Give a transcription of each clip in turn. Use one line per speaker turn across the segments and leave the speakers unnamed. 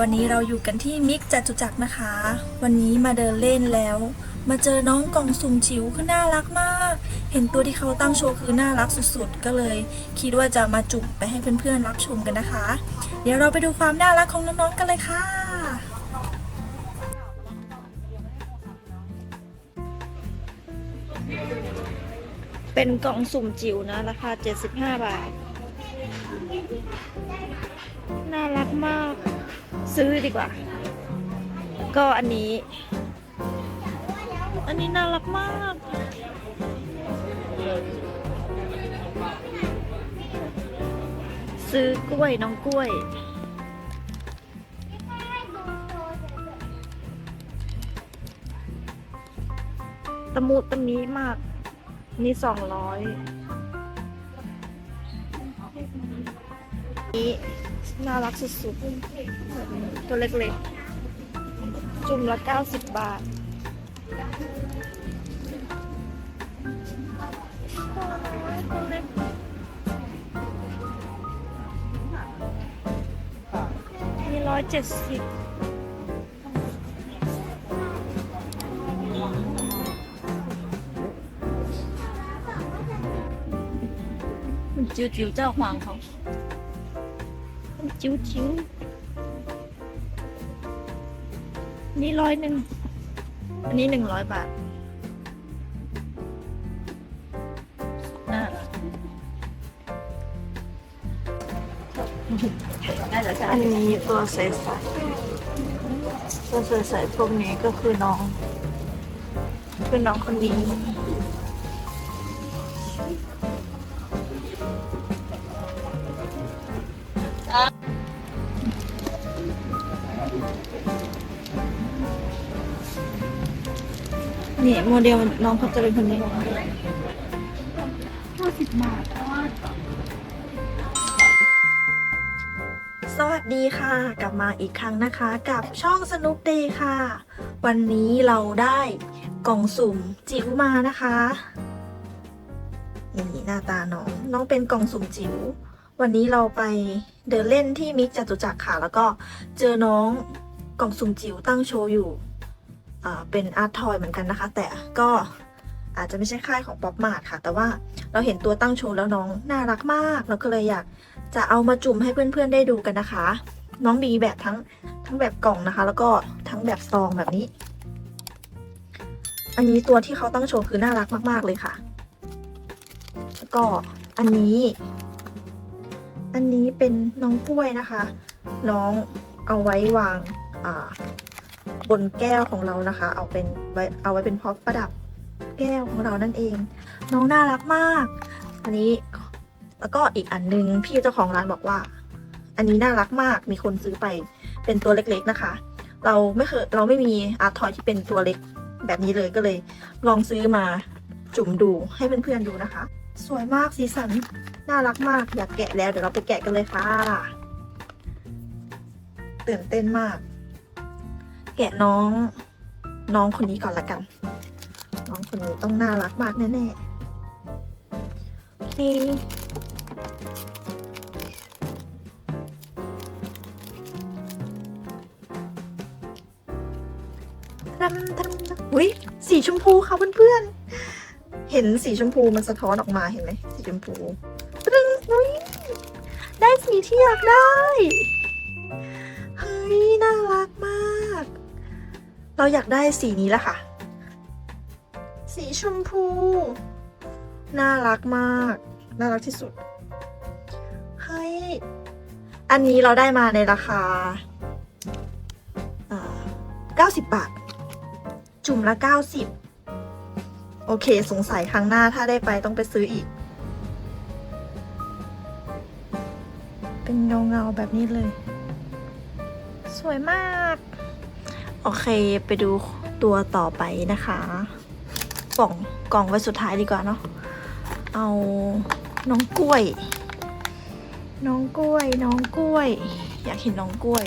วันนี้เราอยู่กันที่มิกจัตุจักรนะคะ วันนี้มาเดินเล่นแล้ว มาเจอน้องกล่องสุ่มจิ๋วคือน่ารักมาก เห็นตัวที่เขาตั้งโชว์คือน่ารักสุดๆ ก็เลย คิดว่าจะมาจุ่มไปให้เพื่อนๆรับชมกันนะคะ เดี๋ยวเราไปดูความน่ารักของน้องๆกันเลยค่ะเป็นกล่องสุ่มจิ๋วนะ ราคา 75 บาท น่ารักมาก ซื้อดีกว่า ก็อันนี้ อันนี้น่ารักมาก ซื้อกล้วยน้องกล้วย ตะมุตะมีมาก นี่สองร้อยนี่ น่ารักสุดๆ ตัวเล็กๆ จุ่มละเก้าสิบบาท ตัวเล็กมีร้อยเจ็ดสิบมันจิ๋วจิ๋วเจ้าหวางเขา จิ๋วจิ๋วนี่ร้อยหนึ่ง อันนี้หนึ่งร้อยบาทน่ารักอันนี้ตัวใสๆตัวใสๆพวกนี้ก็คือน้อง คือน้องคนนี้ นี่โมเดลน้องเขาจะเป็นคนนี้ห้าสิบบาท สวัสดีค่ะ กลับมาอีกครั้งนะคะกับช่องสนุกเดย์ค่ะ วันนี้เราได้กล่องสุ่มจิ๋วมานะคะนี่หน้าตาน้องน้องเป็นกล่องสุ่มจิ๋ววันนี้เราไปเดินเล่นที่มิกจตุจักรค่ะ แล้วก็เจอน้องกล่องสุ่มจิ๋วตั้งโชว์อยู่ เป็นอาร์ตทอยเหมือนกันนะคะ แต่ก็อาจจะไม่ใช่ค่ายของป๊อปมาร์ทค่ะ แต่ว่าเราเห็นตัวตั้งโชว์แล้วน้องน่ารักมาก เราก็เลยอยากจะเอามาจุ่มให้เพื่อนๆได้ดูกันนะคะ น้องมีแบบทั้งทั้งแบบกล่องนะคะ แล้วก็ทั้งแบบซองแบบนี้ อันนี้ตัวที่เขาตั้งโชว์คือน่ารักมาก ๆเลยค่ะ แล้วก็อันนี้ อันนี้เป็นน้องกล้วยนะคะ น้องเอาไว้วางอ่า บนแก้วของเรานะคะ เอาเป็นไว้เอาไว้เป็นพร็อพประดับแก้วของเรานั่นเอง น้องน่ารักมาก อันนี้แล้วก็อีกอันนึงพี่เจ้าของร้านบอกว่า อันนี้น่ารักมากมีคนซื้อไปเป็นตัวเล็กๆนะคะ เราไม่เคยเราไม่มีอาร์ทอยที่เป็นตัวเล็กแบบนี้เลยก็เลย ลองซื้อมาจุ่มดูให้เพื่อนๆดูนะคะ สวยมากสีสันน่ารักมากอยากแกะแล้วเดี๋ยวเราไปแกะกันเลยค่ะตื่นเต้นมาก แกะน้อง น้องคนนี้ก่อนละกัน น้องคนนี้ต้องน่ารักมากแน่ๆโอเคทำทำอุ้ยสีชมพูค่ะเพื่อนๆ เห็นสีชมพูมันสะท้อนออกมาเห็นไหมสีชมพูตรึงอุ้ยได้สีที่อยากได้ เฮ้ย น่ารัก เราอยากได้สีนี้ละค่ะ สีชมพู น่ารักมาก น่ารักที่สุด เฮ้ย อันนี้เราได้มาในราคาอ่า90 บาท จุ่มละ 90 โอเค สงสัยครั้งหน้าถ้าได้ไปต้องไปซื้ออีก เป็นเงาเงาๆแบบนี้เลย สวยมาก โอเคไปดูตัวต่อไปนะคะ กล่องกล่องไว้สุดท้ายดีกว่าเนาะเอาน้องกล้วย น้องกล้วย น้องกล้วย อยากเห็นน้องกล้วย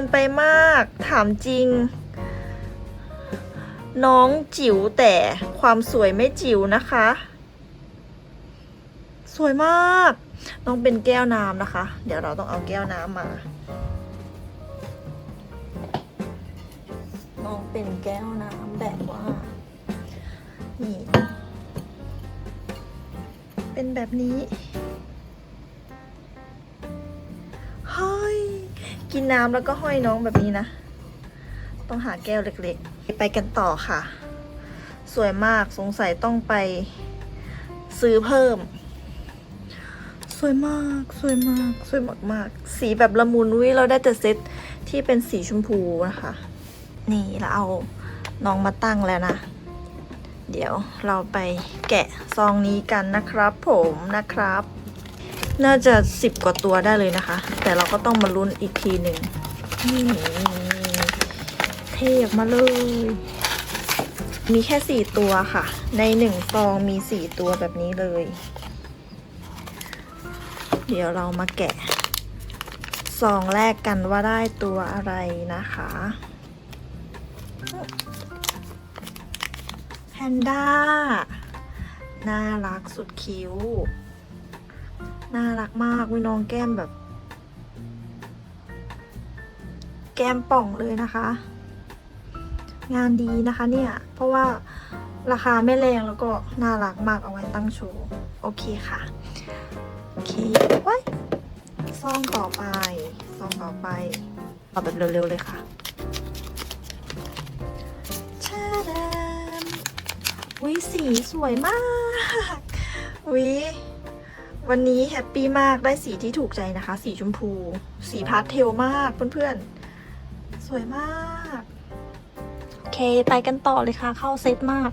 นไปมาก ถามจริง น้องจิ๋วแต่ความสวยไม่จิ๋วนะคะ สวยมาก ต้องเป็นแก้วน้ำนะคะ เดี๋ยวเราต้องเอาแก้วน้ำมาน้องเป็นแก้วน้ำแบบว่า นี่ เป็นแบบนี้ห้ย กินน้ำแล้วก็ห้อยน้องแบบนี้นะ ต้องหาแก้วเล็กๆ ไปกันต่อค่ะ สวยมากสงสัยต้องไปซื้อเพิ่ม สวยมาก สวยมาก สวยมากๆสีแบบละมุนวิเราได้แต่เซตที่เป็นสีชมพูนะคะ นี่เราเอาน้องมาตั้งแล้วนะ เดี๋ยวเราไปแกะซองนี้กันนะครับผมนะครับ น่าจะสิบกว่าตัวได้เลยนะคะ แต่เราก็ต้องมาลุ้นอีกทีหนึ่งเทออกมาเลย มีแค่สี่ตัวค่ะ ในหนึ่งซองมีสี่ตัวแบบนี้เลย เดี๋ยวเรามาแกะซองแรกกันว่าได้ตัวอะไรนะคะ แพนด้า น่ารักสุดคิ้ว น่ารักมากวิน้องแก้มแบบ แก้มป่องเลยนะคะ งานดีนะคะเนี่ย เพราะว่าราคาไม่แรงแล้วก็น่ารักมากเอาไว้ตั้งโชว์ โอเคค่ะ โอเคว้ซองต่อไป ซองต่อไปเอาแบบเร็วๆเลยค่ะชาดามวิสีสวยมากวิ วันนี้แฮปปี้มากได้สีที่ถูกใจนะคะ สีชมพู สีพาสเทลมากเพื่อนๆ สวยมาก โอเค ไปกันต่อเลยค่ะ เข้าเซตมาก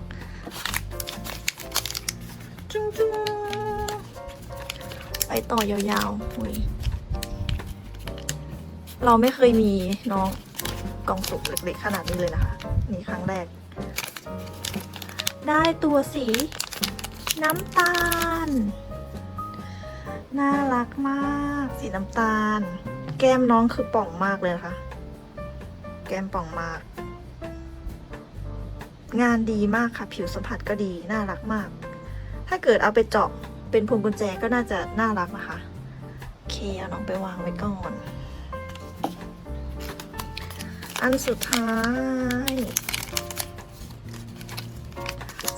จุ้งจุ้งไปต่อยาวๆหุยเราไม่เคยมีน้องกล่องสุกเล็กๆขนาดนี้เลยนะคะ นี่ครั้งแรก ได้ตัวสีน้ำตาล น่ารักมาก สีน้ำตาล แก้มน้องคือป่องมากเลยนะคะแก้มป่องมาก งานดีมากค่ะ ผิวสัมผัสก็ดี น่ารักมาก ถ้าเกิดเอาไปเจาะเป็นพวงกุญแจก็น่าจะน่ารักนะคะโอเคเอาน้องไปวางไว้ก่อน อันสุดท้าย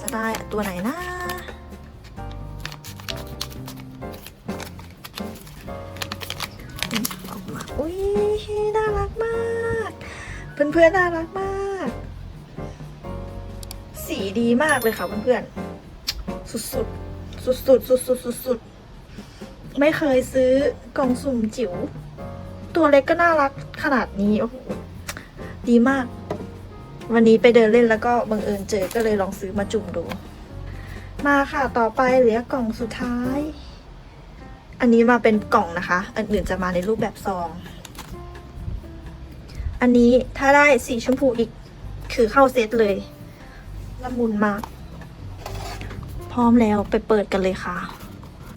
จะได้ตัวไหนนะ เพื่อนๆน่ารักมาก สีดีมากเลยค่ะเพื่อนๆ สุดๆ สุดๆ สุดๆ สุดๆ ไม่เคยซื้อกล่องสุ่มจิ๋ว ตัวเล็กก็น่ารักขนาดนี้โอ้โหดีมาก วันนี้ไปเดินเล่นแล้วก็บังเอิญเจอก็เลยลองซื้อมาจุ่มดู มาค่ะต่อไปเหลือกล่องสุดท้าย อันนี้มาเป็นกล่องนะคะ อันอื่นจะมาในรูปแบบซอง อันนี้ถ้าได้สีชมพูอีก คือเข้าเซตเลยละมุนมาก พร้อมแล้วไปเปิดกันเลยค่ะ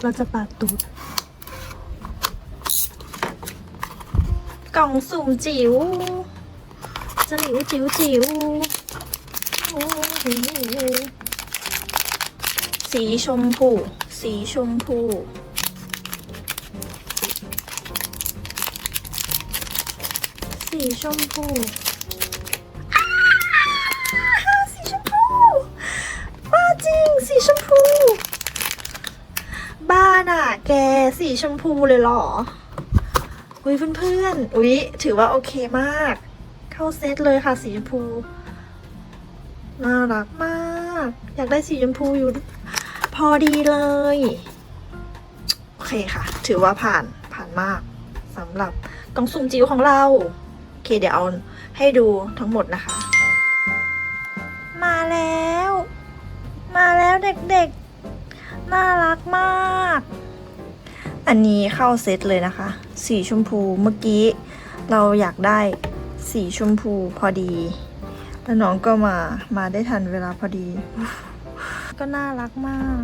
เราจะปาดตูด กล่องสุ่มจิ๋วจะหลิวจิ๋วจิ๋วสีชมพู สีชมพู สีชมพูอ้าสีชมพูบ้าจริงสีชมพู บ้าน่ะแกสีชมพูเลยเหรอ อุ้ยเพื่อนๆ อุ้ยถือว่าโอเคมาก เข้าเซตเลยค่ะสีชมพู น่ารักมาก อยากได้สีชมพูอยู่ พอดีเลย โอเคค่ะ ถือว่าผ่านผ่านมากสำหรับกล่องสุ่มจิ๋วของเรา เคเดี๋ยวเอาให้ดูทั้งหมดนะคะ มาแล้ว มาแล้วเด็กๆ น่ารักมาก อันนี้เข้าเซตเลยนะคะ สีชมพูเมื่อกี้ เราอยากได้สีชมพูพอดี แล้วน้องก็มา มาได้ทันเวลาพอดี ก็น่ารักมาก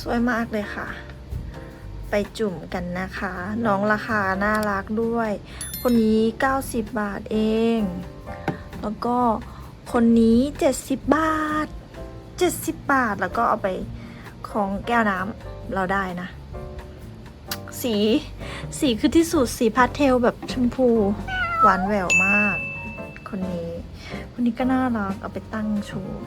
สวยมากเลยค่ะไปจุ่มกันนะคะ น้องราคาน่ารักด้วย คนนี้ 90 บาทเอง แล้วก็คนนี้ 70 บาท 70 บาทแล้วก็เอาไปของแก้วน้ำเราได้นะ สีสีคือที่สุดสีพาสเทลแบบชมพู หวานแหววมาก คนนี้ คนนี้ก็น่ารักเอาไปตั้งโชว์